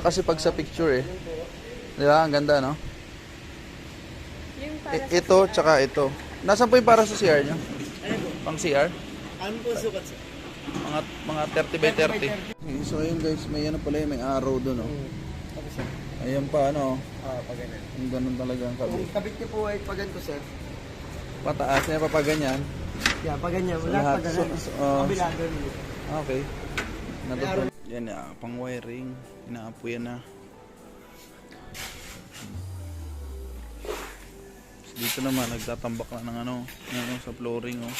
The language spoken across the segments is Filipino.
Iba kasi pag sa picture eh. Di ba? Ang ganda, no? Yung para I- ito, tsaka ito. Nasaan po yung para sa CR nyo? Ano po? Pang CR? Ano po sukat sir? Mga, mga 30 by 30. So ayun guys, may ano pala yun, may arrow doon, oh. Tapos sir. Ayan pa, ano, Ah, pag ganun. yung ganun talaga ang kabit. Kung kabit niyo po ay pag ganito sir. Pataas niya pa pa ganyan. Yeah, pag ganyan. Wala Lahat. pag ganun. So- so, ah, Kabila ganun. Okay. Natutunan. Yan na, pang wiring. Inaapo yan na. Dito naman, nagtatambak na ng ano, ano sa flooring, oh.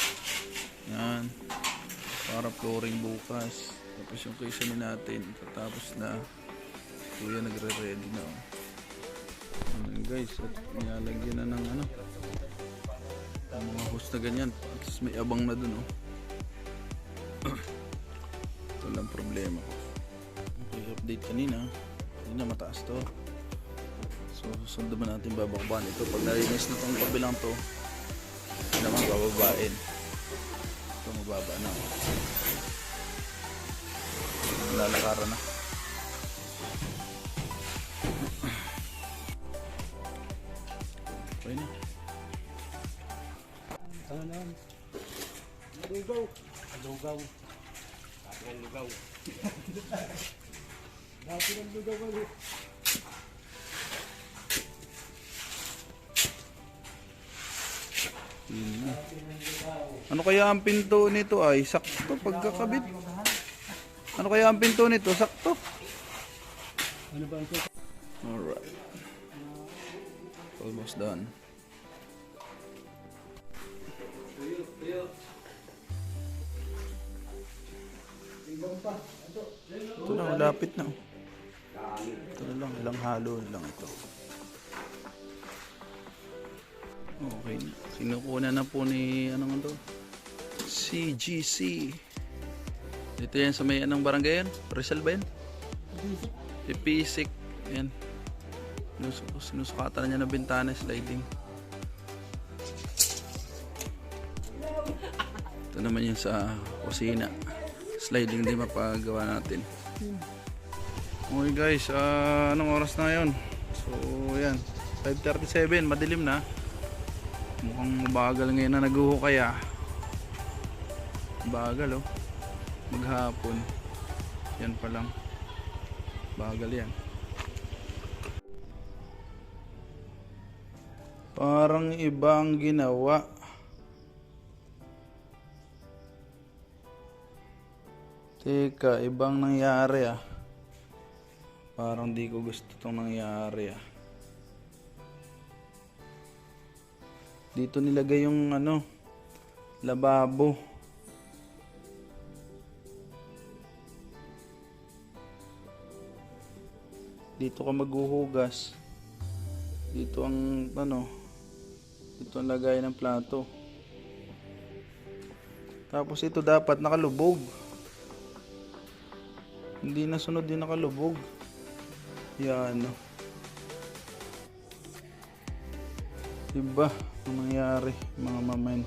Yan. Para flooring bukas. Tapos yung casing natin, tapos na. Kuya nagre-ready na, oh. Ayan guys, at nilalagyan na ng ano. Ang mga hose na ganyan. Least may abang na dun, oh. Ito lang problema ko. Okay, update kanina. Kanina mataas to. So, susunod naman natin babakbahan ito. Pag nalinis na itong kabilang to, naman bababain. Ito mababa na. Lalakaran na. Okay na. Na? Lugaw. Lugaw. Lugaw. Dati ng lugaw ano? Yun na. Ano kaya ang pinto nito ay sakto pagkakabit? Ano kaya ang pinto nito? Sakto. Ano ba ang Alright. Almost done. Ito na, malapit na. Ito na lang, ilang halo na lang ito. Okay na. Sinukuna na po ni, ano nga to? CGC. Dito yan sa may anong barangay yan? Rizal ba yan? Ipisik. Yan. Sinus sinusukatan na niya ng bintana, sliding. Ito naman yung sa kusina. Sliding din mapagawa natin. Okay guys, ah, anong oras na ngayon? So, yan. 5.37, madilim na. Mukhang bagal ngayon na naguhukay ah. Bagal oh. Maghapon. Yan pa lang. Bagal yan. Parang ibang ginawa. Teka, ibang nangyari ah. Parang di ko gusto itong nangyari ah. Dito nilagay yung ano, lababo. Dito ka maghuhugas. Dito ang ano, dito ang lagay ng plato. Tapos ito dapat nakalubog. Hindi nasunod din nakalubog. Yan. Diba? Ang nangyari mga mamain.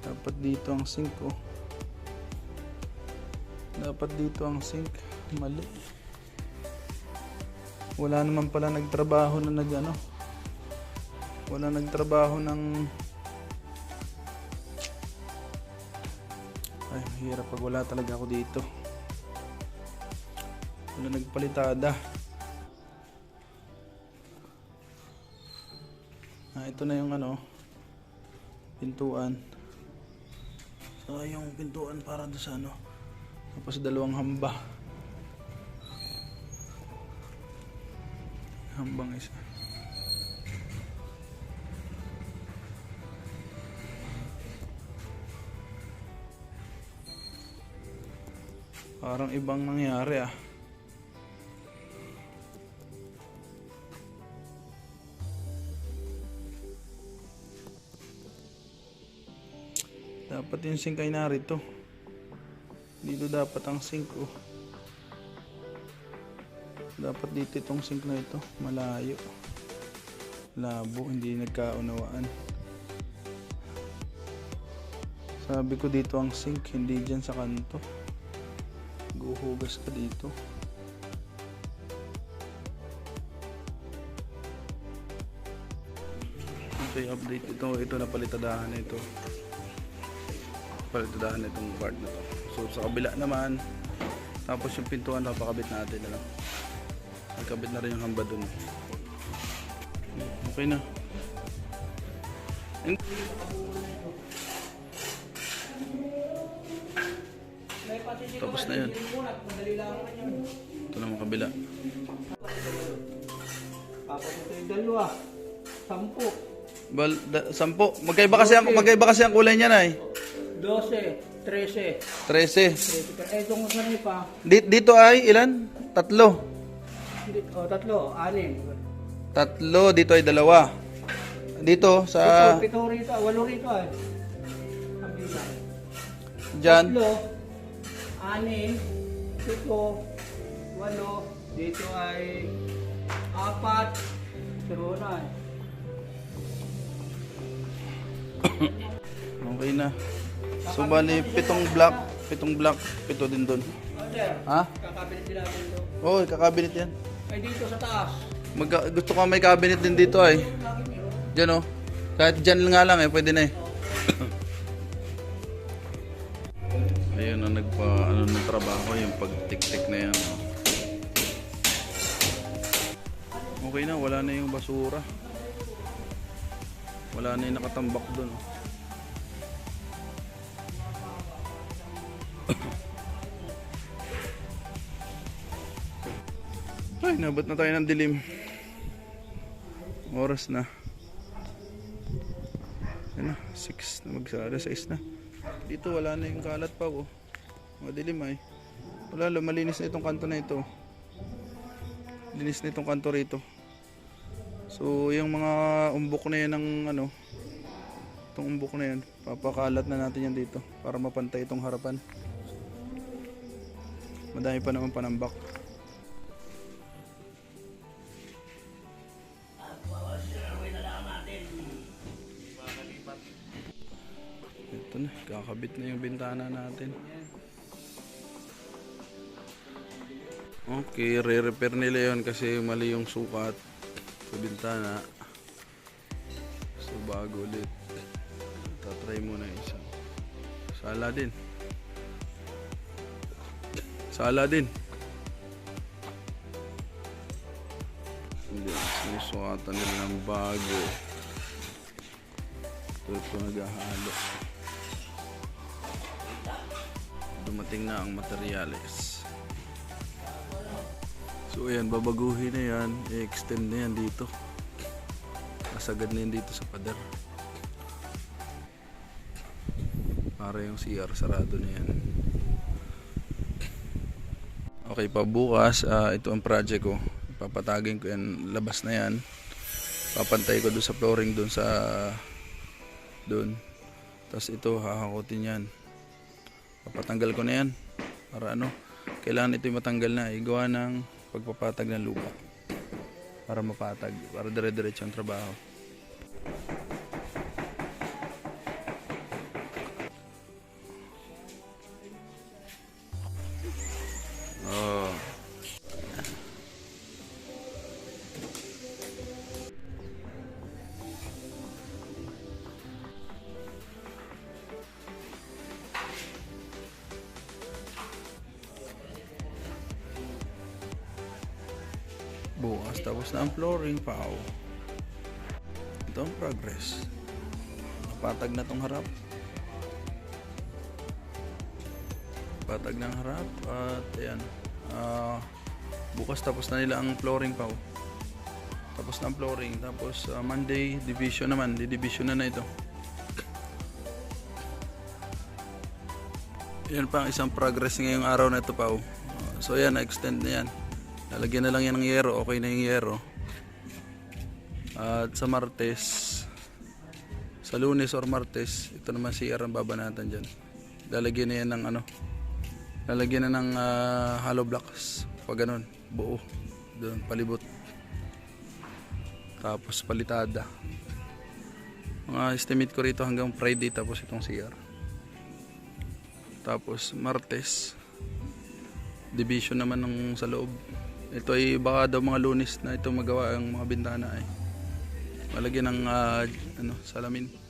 Dapat dito ang sink oh. Dapat dito ang sink. Mali. Wala naman pala nagtrabaho na nag ano. Wala nagtrabaho ng Ay, mahirap pag wala talaga ako dito. Wala nagpalitada. Ah, ito na yung ano, pintuan. So, yung pintuan para doon sa ano. Tapos dalawang hamba. Hambang isa. Parang ibang nangyari ah. Dapat yung sink ay narito. Dito dapat ang sink oh. Dapat dito itong sink na ito. Malayo. Labo, hindi nagkaunawaan. Sabi ko dito ang sink, hindi dyan sa kanto. Guhugas ka dito. Okay, update ito. Ito na palitadahan na ito. Palitadahan na itong part na to. So sa kabila naman, tapos yung pintuan papakabit natin. Ano? Nagkabit na rin yung hamba dun. Okay na. And- Tapos na yun. Ito naman kabila. Dalawa. Sampu. Bal, da, sampo. Magkaiba kasi ang magkaiba kasi ang kulay niya na eh. 12. 13. 13. 13. Eh, itong kanina pa. Di- dito ay ilan? Tatlo. Hindi, oh, tatlo. Anim. Tatlo, dito ay dalawa. Dito sa Pito, pito rito. Walo rito ay. Kabila. dyan. Tatlo. Anim. Pito. Walo. Dito ay apat. Siro na eh. Okay na. So bali pitong block, pitong block, pito din doon. Ha? Kakabilit din natin ito. Oh, kakabinet yan. Ay dito sa taas. Magka, gusto ko may cabinet din dito ay. Diyan oh. Kahit dyan nga lang eh, pwede na eh. Nagpa ano ng trabaho yung pagtik-tik na yan. oh. Okay na, wala na yung basura. Wala na yung nakatambak doon. Ay, nabot na tayo ng dilim. Oras na. Na, 6 na magsara, 6 na. Dito wala na yung kalat pa oh. Madilim ay. Wala, lumalinis na itong kanto na ito. Linis na itong kanto rito. So, yung mga umbok na yan ng ano, itong umbok na yan, papakalat na natin yan dito para mapantay itong harapan. Madami pa naman panambak. Ito na, kakabit na yung bintana natin. Okay, re-repair nila yon kasi mali yung sukat sa bintana. So bago ulit. Tatry muna isa. Sala din. Sala din. Hindi, sinusukatan nila ng bago. Ito ito naghahalo. Dumating na ang materyales. So ayan, babaguhin na yan. I-extend na yan dito. Kasagad na yan dito sa pader. Para yung CR sarado na yan. Okay, pabukas, ah, ito ang project ko. Papatagin ko yan, labas na yan. Papantay ko doon sa flooring doon sa doon. Tapos ito, hahakutin yan. Papatanggal ko na yan. Para ano, kailangan ito matanggal na. Igawa ng pagpapatag ng lupa. Para mapatag. Para dire-diretso ang trabaho. Bukas tapos na ang flooring pao. Ito ang progress. Napatag na tong harap. Patag ng harap at ayan. Ah, bukas tapos na nila ang flooring pao. Tapos na ang flooring. Tapos ah, Monday division naman. Di-division na na ito. Yan pa ang isang progress ngayong araw na ito pao. So yan, na-extend na yan. Lalagyan na lang yan ng yero. Okay na yung yero. At sa Martes, sa Lunes or Martes, ito naman si ang babanatan dyan. Lalagyan na yan ng ano, lalagyan na ng ah, hollow blocks. Pag ganun, buo. Doon, palibot. Tapos palitada. Mga estimate ko rito hanggang Friday tapos itong CR. Tapos Martes, division naman ng sa loob. Ito ay baka daw mga lunis na ito magawa ang mga bintana ay. Malagyan ng ah, ano, salamin.